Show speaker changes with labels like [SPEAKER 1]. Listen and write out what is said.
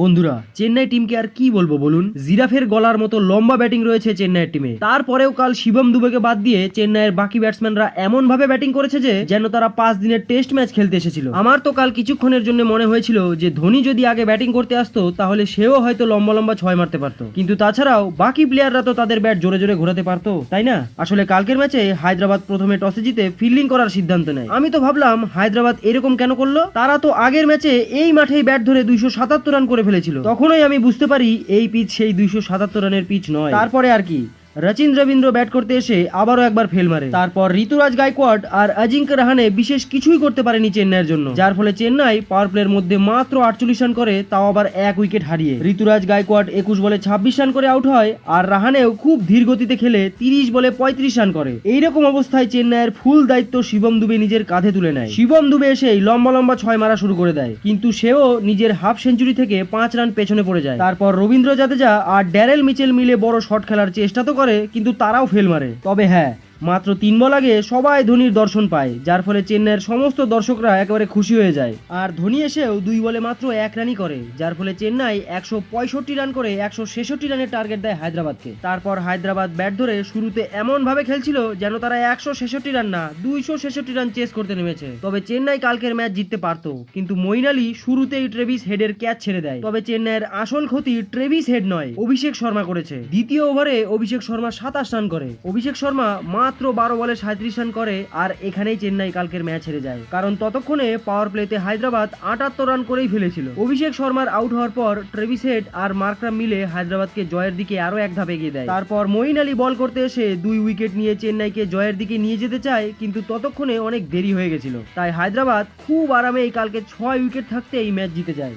[SPEAKER 1] বন্ধুরা, চেন্নাই টিমকে আর কি বলব বলুন? জিরাফের গলার মতো লম্বা ব্যাটিং রয়েছে চেন্নাইয়ের টিমে তারপরেও কাল শিবম দুবেকে বাদ দিয়ে চেন্নাইয়ের বাকি ব্যাটসম্যানরা এমন ভাবে ব্যাটিং করেছে যে, যেন তারা পাঁচ দিনের টেস্ট ম্যাচ খেলতে এসেছিল। আমার তো কাল কিছুক্ষণের জন্য মনে হয়েছিল যে, ধোনি যদি আগে ব্যাটিং করতে আসতো, তাহলে সেও হয়তো লম্বা লম্বা ছয় মারতে পারতো। কিন্তু তাছাড়াও, বাকি প্লেয়াররা তো তাদের ব্যাট জোরে জোরে ঘোরাতে পারতো, তাই না? আসলে কালকের ম্যাচে হায়দ্রাবাদ প্রথমে টসে জিতে ফিল্ডিং করার সিদ্ধান্ত নেয়। আমি তো ভাবলাম, হায়দ্রাবাদ এরকম কেন করল? তারা তো আগের ম্যাচে এই মাঠেই ব্যাট ধরে দুইশো সাতাত্তর রান করে ফেলেছিল। তখনই আমি বুঝতে পারি এই পিচ সেই দুইশো সাতাত্তর রানের পিচ নয়। তারপরে আর কি? রচিন রবীন্দ্র ব্যাট করতে এসে আবারও একবার ফেল মারে। তারপর ঋতুরাজ গায়কোয়াড আর অজিঙ্ক্য রাহানে বিশেষ কিছুই করতে পারেনি চেন্নাইয়ের জন্য। যার ফলে চেন্নাই পাওয়ার প্লের মধ্যে মাত্র আটচল্লিশ রান করে, তাও আবার এক উইকেট হারিয়ে। ঋতুরাজ গায়কোয়াড একুশ বলে ছাব্বিশ রান করে আউট হয় আর রাহানেও খুব ধীর গতিতে খেলে তিরিশ বলে পঁয়ত্রিশ রান করে। এইরকম অবস্থায় চেন্নাইয়ের ফুল দায়িত্ব শিবম দুবে নিজের কাঁধে তুলে নেয়। শিবম দুবে এসেই লম্বা লম্বা ছয় মারা শুরু করে দেয়। কিন্তু সেও নিজের হাফ সেঞ্চুরি থেকে পাঁচ রান পেছনে পড়ে যায়। তারপর রবীন্দ্র জাদেজা আর ড্যারেল মিচেল মিলে বড় শট খেলার চেষ্টা তো করে কিন্তু তারাও ফেল মারে। তবে হ্যাঁ মাত্র তিন বল আগে সবাই ধোনির দর্শন পায়, যার ফলে চেন্নাইয়ের সমস্ত দর্শকরা একেবারে খুশি হয়ে যায়। আর ধোনি এসেও দুই বলে মাত্র এক রানই করে, যার ফলে চেন্নাই একশো পঁয়ষট্টি রান করে একশো ছেষট্টি রানের টার্গেট দেয় হায়দ্রাবাদকে। তারপর হায়দ্রাবাদ ব্যাট ধরে শুরুতে এমন ভাবে খেলছিল যেন তারা একশো ছেষট্টি রান না, দুইশো ছেষট্টি রান চেস করতে নেমেছে। তবে চেন্নাই কালকের ম্যাচ জিততে পারতো, কিন্তু মইন আলী শুরুতেই ট্রেভিস হেডের ক্যাচ ছেড়ে দেয়। তবে চেন্নাইয়ের আসল ক্ষতি ট্রেভিস হেড নয়, অভিষেক শর্মা করেছে। দ্বিতীয় ওভারে অভিষেক শর্মা সাতাশ রান করে, অভিষেক শর্মা মাত্র বারো বলে সাঁত্রিশ রান করে আর এখানেই চেন্নাই কালকের ম্যাচ হেরে যায়। কারণ ততক্ষণে পাওয়ার প্লেতে হায়দ্রাবাদ আটাত্তর রান করেই ফেলেছিল। অভিষেক শর্মার আউট হওয়ার পর ট্রেভিস হেড আর মার্করাম মিলে হায়দ্রাবাদকে জয়ের দিকে আরও এক ধাপ এগিয়ে দেয়। তারপর মঈন আলী বল করতে এসে দুই উইকেট নিয়ে চেন্নাইকে জয়ের দিকে নিয়ে যেতে চায়, কিন্তু ততক্ষণে অনেক দেরি হয়ে গেছিল। তাই হায়দ্রাবাদ খুব আরামে কালকে ছয় উইকেট থাকতে এই ম্যাচ জিতে যায়।